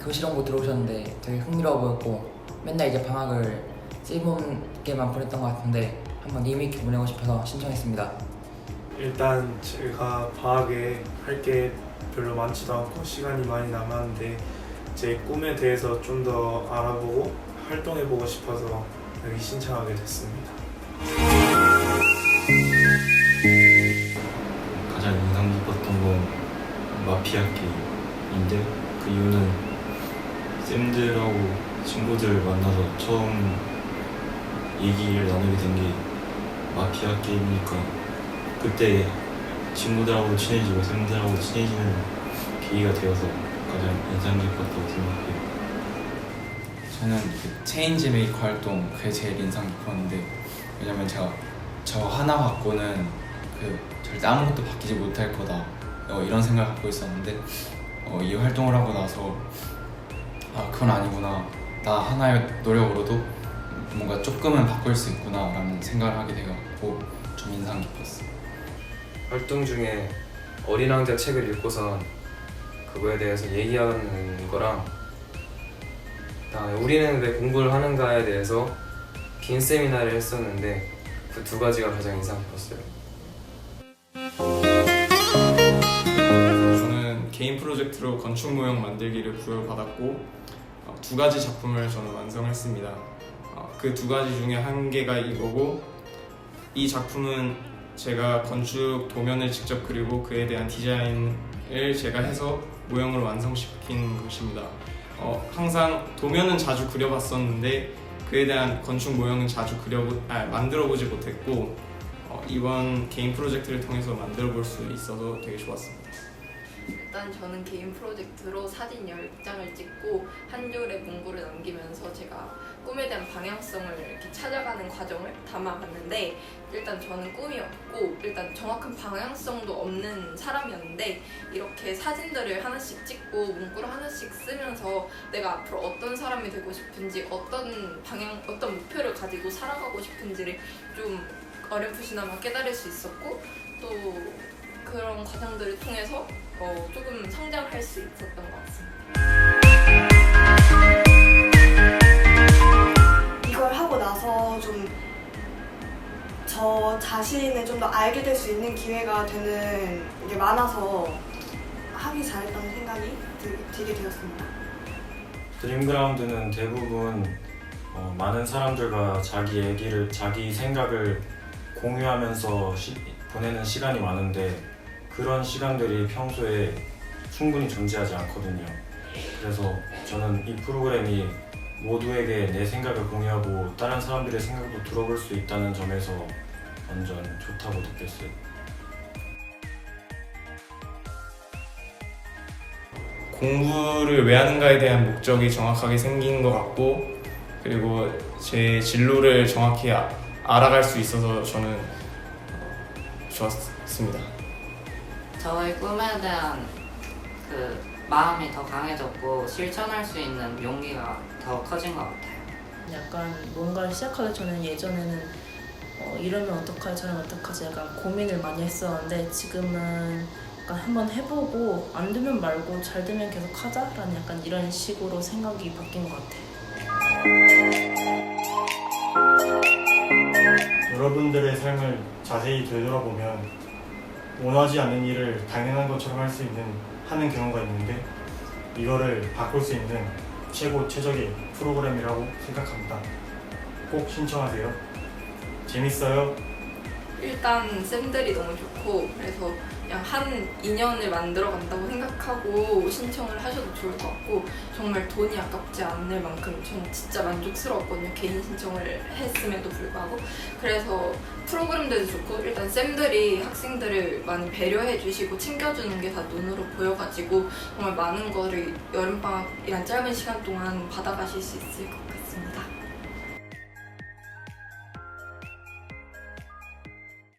교실원고 들어오셨는데 되게 흥미로워 보였고 맨날 이제 방학을 쓸모없게만 보냈던 것 같은데 한번 의미 있게 보내고 싶어서 신청했습니다. 일단 제가 방학에 할 게 별로 많지도 않고 시간이 많이 남았는데 제 꿈에 대해서 좀 더 알아보고 활동해보고 싶어서 여기 신청하게 됐습니다. 가장 인상 깊었던 건 마피아 게임인데 그 이유는 쌤들하고 친구들 만나서 처음 얘기를 나누게 된 게 마피아 게임이니까 그때 친구들하고 친해지고 쌤들하고 친해지는 계기가 되어서 가장 인상 깊었다고 생각해요. 저는 그 체인지 메이커 활동 그게 제일 인상 깊었는데 왜냐면 제가 저 하나 갖고는 그 절대 아무것도 바뀌지 못할 거다 어, 이런 생각을 갖고 있었는데 어, 이 활동을 하고 나서 아 그건 아니구나 나 하나의 노력으로도 뭔가 조금은 바꿀 수 있구나 라는 생각을 하게 돼갖고 좀 인상 깊었어요 활동 중에 어린 왕자 책을 읽고선 그거에 대해서 얘기하는 거랑 그다음에 우리는 왜 공부를 하는가에 대해서 긴 세미나를 했었는데 그 두 가지가 가장 인상 깊었어요. 개인 프로젝트로 건축 모형 만들기를 부여받았고 어, 두 가지 작품을 저는 완성했습니다. 어, 그두 가지 중에 한 개가 이거고 이 작품은 제가 건축 도면을 직접 그리고 그에 대한 디자인을 제가 해서 모형을 완성시킨 것입니다. 어, 항상 도면은 자주 그려봤었는데 그에 대한 건축 모형은 자주 그려보, 아, 만들어보지 못했고 어, 이번 개인 프로젝트를 통해서 만들어 볼 수 있어서 되게 좋았습니다. 일단 저는 개인 프로젝트로 사진 10장을 찍고 한 줄의 문구를 남기면서 제가 꿈에 대한 방향성을 이렇게 찾아가는 과정을 담아봤는데 일단 저는 꿈이 없고 일단 정확한 방향성도 없는 사람이었는데 이렇게 사진들을 하나씩 찍고 문구를 하나씩 쓰면서 내가 앞으로 어떤 사람이 되고 싶은지 어떤 방향 어떤 목표를 가지고 살아가고 싶은지를 좀 어렴풋이나마 깨달을 수 있었고 또 그런 과정들을 통해서 어, 조금 성장할 수 있었던 것 같습니다. 이걸 하고 나서 좀 저 자신을 좀 더 알게 될 수 있는 기회가 되는 게 많아서 하기 잘했다는 생각이 들, 들게 되었습니다. 드림그라운드는 대부분 어, 많은 사람들과 자기 얘기를 자기 생각을 공유하면서 시- 보내는 시간이 많은데 그런 시간들이 평소에 충분히 존재하지 않거든요. 그래서 저는 이 프로그램이 모두에게 내 생각을 공유하고 다른 사람들의 생각도 들어볼 수 있다는 점에서 완전 좋다고 느꼈어요. 공부를 왜 하는가에 대한 목적이 정확하게 생긴 것 같고 그리고 제 진로를 정확히 아- 알아갈 수 있어서 저는 어, 좋았습니다. 저의 꿈에 대한 그 마음이 더 강해졌고 실천할 수 있는 용기가 더 커진 것 같아요. 약간 뭔가를 시작하기 전에 예전에는 어, 이러면 어떡하지 저러면 어떡하지 약간 고민을 많이 했었는데 지금은 약간 한번 해보고 안 되면 말고 잘 되면 계속 하자라는 약간 이런 식으로 생각이 바뀐 것 같아요. 여러분들의 삶을 자세히 되돌아보면 원하지 않는 일을 당연한 것처럼 할 수 있는 하는 경우가 있는데 이거를 바꿀 수 있는 최고 최적의 프로그램이라고 생각합니다. 꼭 신청하세요. 재밌어요. 일단 쌤들이 너무 좋고 그래서 그냥 한 인연을 만들어 간다고 생각하고 신청을 하셔도 좋을 것 같고 정말 돈이 아깝지 않을 만큼 전 진짜 만족스러웠거든요. 개인 신청을 했음에도 불구하고. 그래서 프로그램들도 좋고 일단 쌤들이 학생들을 많이 배려해 주시고 챙겨주는 게 다 눈으로 보여가지고 정말 많은 거를 여름방학이란 짧은 시간 동안 받아가실 수 있을 것 같습니다